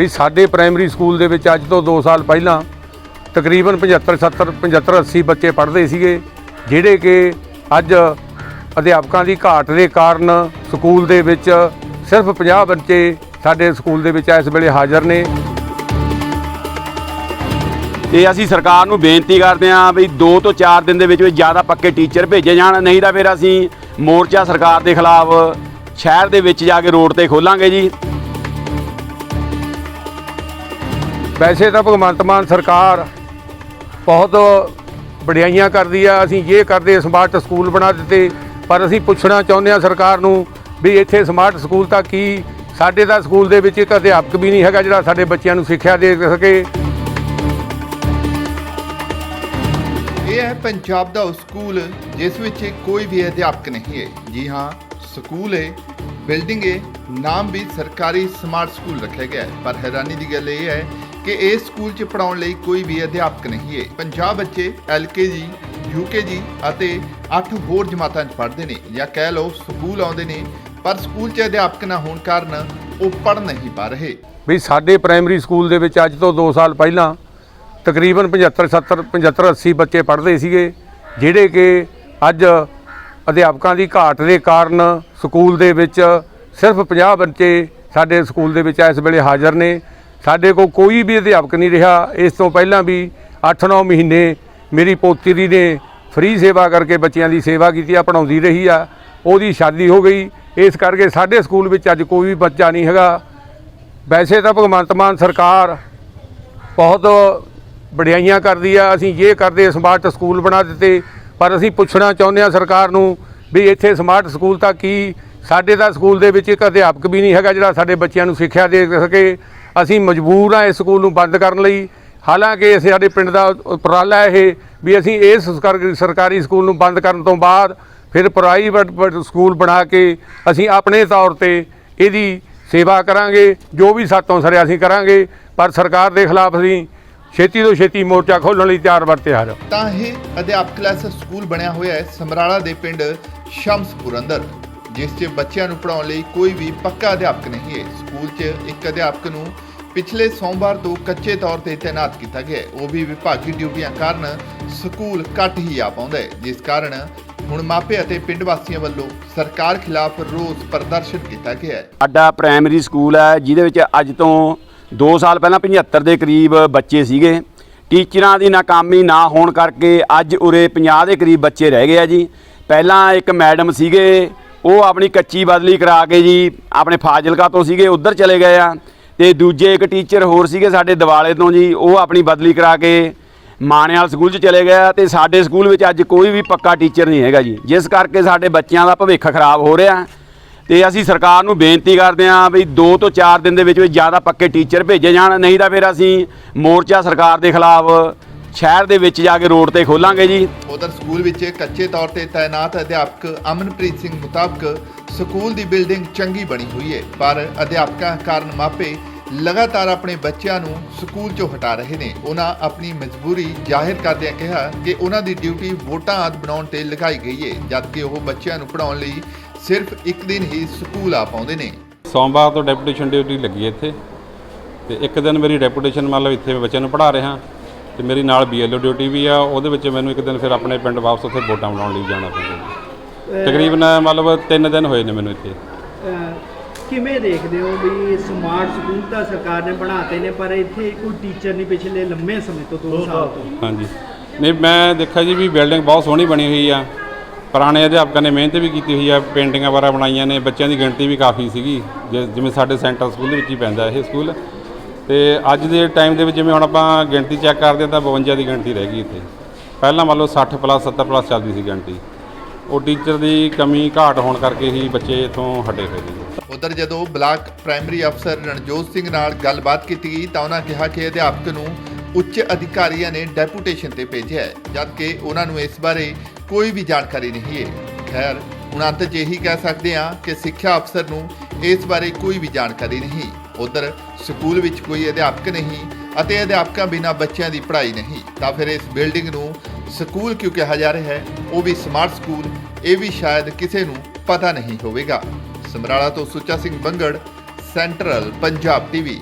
ਵੀ ਸਾਡੇ primary school ਦੇ ਵਿੱਚ ਅੱਜ ਤੋਂ 2 ਸਾਲ ਪਹਿਲਾਂ ਤਕਰੀਬਨ 75 70 75 80 ਬੱਚੇ ਪੜ੍ਹਦੇ ਸੀਗੇ, ਜਿਹੜੇ ਕਿ ਅੱਜ ਅਧਿਆਪਕਾਂ ਦੀ ਘਾਟ ਦੇ ਕਾਰਨ ਸਕੂਲ ਦੇ ਵਿੱਚ ਸਿਰਫ 50 ਬੱਚੇ ਸਾਡੇ ਸਕੂਲ ਦੇ ਵਿੱਚ ਇਸ ਵੇਲੇ ਹਾਜ਼ਰ ਨੇ। ਤੇ ਅਸੀਂ ਸਰਕਾਰ ਨੂੰ ਬੇਨਤੀ ਕਰਦੇ ਹਾਂ ਵੀ 2 ਤੋਂ 4 ਦਿਨ ਦੇ ਵਿੱਚ ਵਿੱਚ ਜ਼ਿਆਦਾ ਪੱਕੇ ਟੀਚਰ ਭੇਜੇ ਜਾਣ, ਨਹੀਂ ਤਾਂ ਫਿਰ ਅਸੀਂ ਮੋਰਚਾ ਸਰਕਾਰ ਦੇ ਖਿਲਾਫ ਸ਼ਹਿਰ ਦੇ ਵਿੱਚ ਜਾ ਕੇ ਰੋਡ ਤੇ ਖੋਲਾਂਗੇ ਜੀ। ਵੈਸੇ ਤਾਂ ਭਗਵੰਤ ਮਾਨ ਸਰਕਾਰ ਬਹੁਤ ਵਡਿਆਈਆਂ ਕਰਦੀ ਆ, ਅਸੀਂ ਇਹ ਕਰਦੇ ਸਮਾਰਟ ਸਕੂਲ ਬਣਾ ਦਿੱਤੇ। ਪਰ ਅਸੀਂ ਪੁੱਛਣਾ ਚਾਹੁੰਦੇ ਆ ਸਰਕਾਰ ਨੂੰ ਵੀ ਇੱਥੇ ਸਮਾਰਟ ਸਕੂਲ ਤਾਂ ਕੀ? ਸਾਡੇ ਤਾਂ ਸਕੂਲ ਦੇ ਵਿੱਚ ਇੱਕ ਅਧਿਆਪਕ ਵੀ ਨਹੀਂ ਹੈਗਾ ਜਿਹੜਾ ਸਾਡੇ ਬੱਚਿਆਂ ਨੂੰ ਸਿੱਖਿਆ ਦੇ ਸਕੇ। ਇਹ ਹੈ ਪੰਜਾਬ ਦਾ ਉਹ ਸਕੂਲ ਜਿਸ ਵਿੱਚ ਕੋਈ ਵੀ ਅਧਿਆਪਕ ਨਹੀਂ ਹੈ। ਜੀ ਹਾਂ ਸਕੂਲ ਹੈ ਬਿਲਡਿੰਗ ਹੈ, ਨਾਮ ਵੀ ਸਰਕਾਰੀ ਸਮਾਰਟ ਸਕੂਲ ਰੱਖਿਆ ਗਿਆ ਹੈ। ਪਰ ਹੈਰਾਨੀ ਦੀ ਗੱਲ ਇਹ ਹੈ ਕਿ ਇਸ ਸਕੂਲ 'ਚ ਪੜਾਉਣ ਲਈ ਕੋਈ ਵੀ ਅਧਿਆਪਕ ਨਹੀਂ ਹੈ। ਪੰਜਾਬ ਬੱਚੇ ਐਲਕੇਜੀ ਯੂਕੇਜੀ ਅਤੇ 8 ਹੋਰ ਜਮਾਤਾਂ 'ਚ ਪੜ੍ਹਦੇ ਨੇ ਜਾਂ ਕਹਿ ਲਓ ਸਕੂਲ ਆਉਂਦੇ ਨੇ, ਪਰ ਸਕੂਲ 'ਚ ਅਧਿਆਪਕ ਨਾ ਹੋਣ ਕਾਰਨ ਉਹ ਪੜ੍ਹ ਨਹੀਂ ਪਾ ਰਹੇ। ਵੀ ਸਾਡੇ ਪ੍ਰਾਇਮਰੀ ਸਕੂਲ ਦੇ ਵਿੱਚ ਅੱਜ ਤੋਂ 2 ਸਾਲ ਪਹਿਲਾਂ ਤਕਰੀਬਨ 75 70 75 80 ਬੱਚੇ ਪੜ੍ਹਦੇ ਸੀਗੇ, ਜਿਹੜੇ ਕਿ ਅੱਜ ਅਧਿਆਪਕਾਂ ਦੀ ਘਾਟ ਦੇ ਕਾਰਨ ਸਕੂਲ ਦੇ ਵਿੱਚ ਸਿਰਫ 50 ਬੱਚੇ ਸਾਡੇ ਸਕੂਲ ਦੇ ਵਿੱਚ ਇਸ ਵੇਲੇ ਹਾਜ਼ਰ ਨੇ। ਸਾਡੇ ਕੋਲ ਕੋਈ ਵੀ ਅਧਿਆਪਕ ਨਹੀਂ ਰਿਹਾ। ਇਸ ਤੋਂ ਪਹਿਲਾਂ ਵੀ 8-9 ਮਹੀਨੇ ਮੇਰੀ ਪੋਤੀ ਦੀ ਨੇ ਫ੍ਰੀ ਸੇਵਾ ਕਰਕੇ ਬੱਚਿਆਂ ਦੀ ਸੇਵਾ ਕੀਤੀ ਆ ਪੜਾਉਂਦੀ ਰਹੀ ਆ। ਉਹਦੀ ਸ਼ਾਦੀ ਹੋ ਗਈ। ਇਸ ਕਰਕੇ ਸਾਡੇ ਸਕੂਲ ਵਿੱਚ ਅੱਜ ਕੋਈ ਵੀ ਬੱਚਾ ਨਹੀਂ ਹੈਗਾ। ਵੈਸੇ ਤਾਂ ਭਗਵੰਤ ਮਾਨ ਸਰਕਾਰ ਬਹੁਤ ਵਡਿਆਈਆਂ ਕਰਦੀ ਆ। ਅਸੀਂ ਇਹ ਕਰਦੇ ਸਮਾਰਟ ਸਕੂਲ ਬਣਾ ਦਿੱਤੇ, ਪਰ ਅਸੀਂ ਪੁੱਛਣਾ ਚਾਹੁੰਦੇ ਆ ਸਰਕਾਰ ਨੂੰ ਵੀ ਇੱਥੇ ਸਮਾਰਟ ਸਕੂਲ ਤਾਂ ਕੀ? ਸਾਡੇ ਤਾਂ ਸਕੂਲ ਦੇ ਵਿੱਚ ਇੱਕ ਅਧਿਆਪਕ ਵੀ ਨਹੀਂ ਹੈਗਾ ਜਿਹੜਾ ਸਾਡੇ ਬੱਚਿਆਂ ਨੂੰ ਸਿੱਖਿਆ ਦੇ ਸਕੇ। ਅਸੀਂ ਮਜਬੂਰ ਆ ਇਸ ਸਕੂਲ ਨੂੰ ਬੰਦ ਕਰਨ ਲਈ। ਹਾਲਾਂਕਿ ਅਸੀਂ ਸਾਡੇ ਪਿੰਡ ਦਾ ਉਪਰਾਲਾ ਇਹ ਵੀ ਅਸੀਂ ਇਸ ਸਰਕਾਰ- ਸਰਕਾਰੀ ਸਕੂਲ ਨੂੰ ਬੰਦ ਕਰਨ ਤੋਂ ਬਾਅਦ ਫਿਰ ਪ੍ਰਾਈਵੇਟ ਸਕੂਲ ਬਣਾ ਕੇ ਅਸੀਂ ਆਪਣੇ ਤੌਰ ਤੇ ਇਹਦੀ ਸੇਵਾ ਕਰਾਂਗੇ, ਜੋ ਵੀ ਸਾਤੋਂ ਸਰਿਆ ਅਸੀਂ ਕਰਾਂਗੇ। ਪਰ ਸਰਕਾਰ ਦੇ ਖਿਲਾਫ ਅਸੀਂ ਛੇਤੀ ਤੋਂ ਛੇਤੀ ਮੋਰਚਾ ਖੋਲ੍ਹਣ ਲਈ ਤਿਆਰ ਬਰ ਤਿਆਰ ਤਾਂ ਇਹ ਅਧਿਆਪਕ ਕਲਾਸ ਸਕੂਲ ਬਣਿਆ ਹੋਇਆ ਹੈ ਸਮਰਾਲਾ ਦੇ ਪਿੰਡ ਸ਼ਮਸਪੁਰ ਅੰਦਰ। ਜਿਸ 'ਚ ਬੱਚਿਆਂ ਨੂੰ ਪੜਾਉਣ ਲਈ ਕੋਈ ਵੀ ਪੱਕਾ ਅਧਿਆਪਕ ਨਹੀਂ ਹੈ। ਸਕੂਲ 'ਚ ਇੱਕ ਅਧਿਆਪਕ ਨੂੰ ਪਿਛਲੇ ਸੋਮਵਾਰ ਤੋਂ ਕੱਚੇ ਤੌਰ ਤੇ ਤਾਇਨਾਤ ਕੀਤਾ ਗਿਆ ਉਹ ਵੀ ਵਿਭਾਗੀ ਡਿਊਟੀਆਂ ਕਾਰਨ ਸਕੂਲ ਘੱਟ ਹੀ ਆ ਪਾਉਂਦਾ ਹੈ, ਜਿਸ ਕਾਰਨ ਹੁਣ ਮਾਪੇ ਅਤੇ ਪਿੰਡ ਵਾਸੀਆਂ ਵੱਲੋਂ ਸਰਕਾਰ ਖਿਲਾਫ ਰੋਸ ਪ੍ਰਦਰਸ਼ਨ ਕੀਤਾ ਗਿਆ ਹੈ। ਸਾਡਾ ਪ੍ਰਾਇਮਰੀ ਸਕੂਲ ਹੈ, ਜਿਹਦੇ ਵਿੱਚ ਅੱਜ ਤੋਂ 2 ਸਾਲ ਪਹਿਲਾਂ 75 ਦੇ ਕਰੀਬ ਬੱਚੇ ਸੀਗੇ। ਟੀਚਰਾਂ ਦੀ ਨਾਕਾਮੀ ਨਾ ਹੋਣ ਕਰਕੇ ਅੱਜ ਉਰੇ 50 ਦੇ ਕਰੀਬ ਬੱਚੇ ਰਹਿ ਗਏ ਆ ਜੀ। ਪਹਿਲਾਂ ਇੱਕ ਮੈਡਮ ਸੀਗੇ ਉਹ ਆਪਣੀ ਕੱਚੀ ਬਦਲੀ ਕਰਾ ਕੇ ਜੀ ਆਪਣੇ ਫਾਜ਼ਿਲਕਾ ਤੋਂ ਸੀਗੇ, ਉੱਧਰ ਚਲੇ ਗਏ ਆ। ਤੇ ਦੂਜੇ ਇੱਕ ਟੀਚਰ ਹੋਰ ਸੀਗੇ ਸਾਡੇ ਦਿਵਾਲੇ ਤੋਂ ਜੀ, ਉਹ ਆਪਣੀ ਬਦਲੀ ਕਰਾ ਕੇ ਮਾਣਿਆਲ ਸਕੂਲ 'ਚ ਚਲੇ ਗਿਆ ਤੇ ਸਾਡੇ ਸਕੂਲ ਵਿੱਚ ਅੱਜ ਕੋਈ ਵੀ ਪੱਕਾ ਟੀਚਰ ਨਹੀਂ ਹੈਗਾ ਜੀ। ਜਿਸ ਕਰਕੇ ਸਾਡੇ ਬੱਚਿਆਂ ਦਾ ਭਵਿੱਖ ਖਰਾਬ ਹੋ ਰਿਹਾ। ਤੇ ਅਸੀਂ ਸਰਕਾਰ ਨੂੰ ਬੇਨਤੀ ਕਰਦੇ ਹਾਂ ਵੀ 2 ਤੋਂ 4 ਦਿਨ ਦੇ ਵਿੱਚ ਵਿੱਚ ਜ਼ਿਆਦਾ ਪੱਕੇ ਟੀਚਰ ਭੇਜੇ ਜਾਣ, ਨਹੀਂ ਤਾਂ ਫਿਰ ਅਸੀਂ ਮੋਰਚਾ ਸਰਕਾਰ ਦੇ ਖਿਲਾਫ ਸ਼ਹਿਰ ਦੇ ਵਿੱਚ ਜਾ ਕੇ ਰੋਡ ਤੇ ਖੋਲਾਂਗੇ ਜੀ। ਉਧਰ ਸਕੂਲ ਵਿੱਚ ਕੱਚੇ ਤੌਰ ਤੇ ਤਾਇਨਾਤ ਅਧਿਆਪਕ ਅਮਨਪ੍ਰੀਤ ਸਿੰਘ ਮੁਤਾਬਕ ਸਕੂਲ ਦੀ ਬਿਲਡਿੰਗ ਚੰਗੀ ਬਣੀ ਹੋਈ ਹੈ ਪਰ ਅਧਿਆਪਕਾਂ ਕਾਰਨ ਮਾਪੇ ਲਗਾਤਾਰ ਆਪਣੇ ਬੱਚਿਆਂ ਨੂੰ ਸਕੂਲ ਚੋਂ ਹਟਾ ਰਹੇ ਨੇ। ਉਹਨਾਂ ਆਪਣੀ ਮਜਬੂਰੀ ਜ਼ਾਹਿਰ ਕਰਦਿਆਂ ਕਿਹਾ ਕਿ ਉਹਨਾਂ ਦੀ ਡਿਊਟੀ ਵੋਟਾਂ ਆਦਿ ਬਣਾਉਣ ਤੇ ਲਗਾਈ ਗਈ ਹੈ ਜਦਕਿ ਉਹ ਬੱਚਿਆਂ ਨੂੰ ਪੜਾਉਣ ਲਈ ਸਿਰਫ ਇੱਕ ਦਿਨ ਹੀ ਸਕੂਲ ਆ ਪਾਉਂਦੇ ਨੇ। ਸੋਮਵਾਰ ਤੋਂ ਡੈਪੂਟੇਸ਼ਨ ਡਿਊਟੀ ਲੱਗੀ ਇੱਥੇ ਤੇ ਇੱਕ ਦਿਨ ਮੇਰੀ ਡੈਪੂਟੇਸ਼ਨ ਮਤਲਬ ਇੱਥੇ ਮੈਂ ਬੱਚਿਆਂ ਨੂੰ ਪੜ੍ਹਾ ਰਿਹਾ। ਤੇ ਮੇਰੀ ਨਾਲ ਬੀਐਲਓ ਡਿਊਟੀ ਵੀ ਆ ਉਹਦੇ ਵਿੱਚ ਮੈਨੂੰ ਇੱਕ ਦਿਨ ਫਿਰ ਆਪਣੇ ਪਿੰਡ ਵਾਪਸ ਉੱਥੇ ਵੋਟਾਂ ਬਣਾਉਣ ਲਈ ਜਾਣਾ ਪੈਂਦਾ ਜੀ। ਤਕਰੀਬਨ ਮਤਲਬ 3 ਦਿਨ ਹੋਏ ਨੇ ਮੈਨੂੰ ਇੱਥੇ। ਅਹ ਕਿਵੇਂ ਦੇਖਦੇ ਹੋ ਵੀ ਸਮਾਰਟ ਸਕੂਲ ਤਾਂ ਸਰਕਾਰ ਨੇ ਬਣਾਤੇ ਨੇ ਪਰ ਇੱਥੇ ਕੋਈ ਟੀਚਰ ਨਹੀਂ ਪਿਛਲੇ ਲੰਮੇ ਸਮੇਂ ਤੋਂ 2 ਸਾਲ ਤੋਂ? ਹਾਂਜੀ। ਨਹੀਂ ਮੈਂ ਦੇਖਿਆ ਜੀ ਵੀ ਬਿਲਡਿੰਗ ਬਹੁਤ ਸੋਹਣੀ ਬਣੀ ਹੋਈ ਆ। ਪੁਰਾਣੇ ਅਧਿਆਪਕਾਂ ਨੇ ਮਿਹਨਤ ਵੀ ਕੀਤੀ ਹੋਈ ਆ ਪੇਂਟਿੰਗਾਂ ਵਗੈਰਾ ਬਣਾਈਆਂ ਨੇ ਬੱਚਿਆਂ ਦੀ ਗਿਣਤੀ ਵੀ ਕਾਫੀ ਸੀਗੀ ਜਿ- ਜਿਵੇਂ ਸਾਡੇ ਸੈਂਟਰ ਸਕੂਲ ਦੇ ਵਿੱਚ ਹੀ ਪੈਂਦਾ ਇਹ ਸਕੂਲ। ਤੇ ਅੱਜ ਦੇ ਟਾਈਮ ਦੇ ਵਿੱਚ ਜਿਵੇਂ ਹੁਣ ਆਪਾਂ ਗਿਣਤੀ ਚੈੱਕ ਕਰਦੇ ਹਾਂ ਤਾਂ 52 ਦੀ ਗਿਣਤੀ ਰਹਿ ਗਈ ਇੱਥੇ। ਪਹਿਲਾਂ ਮੰਨ ਲਓ 60 ਪਲੱਸ 70 ਪਲੱਸ ਚੱਲਦੀ ਸੀ ਗਿਣਤੀ। ਉਹ ਟੀਚਰ ਦੀ ਕਮੀ ਘਾਟ ਹੋਣ ਕਰਕੇ ਹੀ ਬੱਚੇ ਇੱਥੋਂ ਹਟੇ ਹੋਏ ਨੇ ਉਧਰ ਜਦੋਂ ਬਲਾਕ ਪ੍ਰਾਇਮਰੀ ਅਫਸਰ ਰਣਜੋਤ ਸਿੰਘ ਨਾਲ ਗੱਲਬਾਤ ਕੀਤੀ ਗਈ ਤਾਂ ਉਹਨਾਂ ਕਿਹਾ ਕਿ ਅਧਿਆਪਕ ਨੂੰ ਉੱਚ ਅਧਿਕਾਰੀਆਂ ਨੇ ਡੈਪੂਟੇਸ਼ਨ ਤੇ ਭੇਜਿਆ ਹੈ, ਜਦਕਿ ਉਹਨਾਂ ਨੂੰ ਇਸ ਬਾਰੇ ਕੋਈ ਵੀ ਜਾਣਕਾਰੀ ਨਹੀਂ ਹੈ। ਖੈਰ, ਹੁਣ ਅੰਤ 'ਚ ਇਹੀ ਕਹਿ ਸਕਦੇ ਹਾਂ ਕਿ ਸਿੱਖਿਆ ਅਫਸਰ ਨੂੰ ਇਸ ਬਾਰੇ ਕੋਈ ਵੀ ਜਾਣਕਾਰੀ ਨਹੀਂ। ਉਧਰ ਸਕੂਲ ਵਿੱਚ ਕੋਈ ਅਧਿਆਪਕ ਨਹੀਂ ਅਤੇ ਅਧਿਆਪਕਾਂ ਬਿਨਾਂ ਬੱਚਿਆਂ ਦੀ ਪੜ੍ਹਾਈ ਨਹੀਂ, ਤਾਂ ਫਿਰ ਇਸ ਬਿਲਡਿੰਗ ਨੂੰ ਸਕੂਲ ਕਿਉਂ ਕਿਹਾ ਜਾ ਰਿਹਾ ਹੈ? ਉਹ ਵੀ ਸਮਾਰਟ ਸਕੂਲ, ਇਹ ਵੀ ਸ਼ਾਇਦ ਕਿਸੇ ਨੂੰ ਪਤਾ ਨਹੀਂ ਹੋਵੇਗਾ। ਸਮਰਾਲਾ ਤੋਂ ਸੁੱਚਾ ਸਿੰਘ ਬੰਗੜ, ਸੈਂਟਰਲ ਪੰਜਾਬ ਟੀਵੀ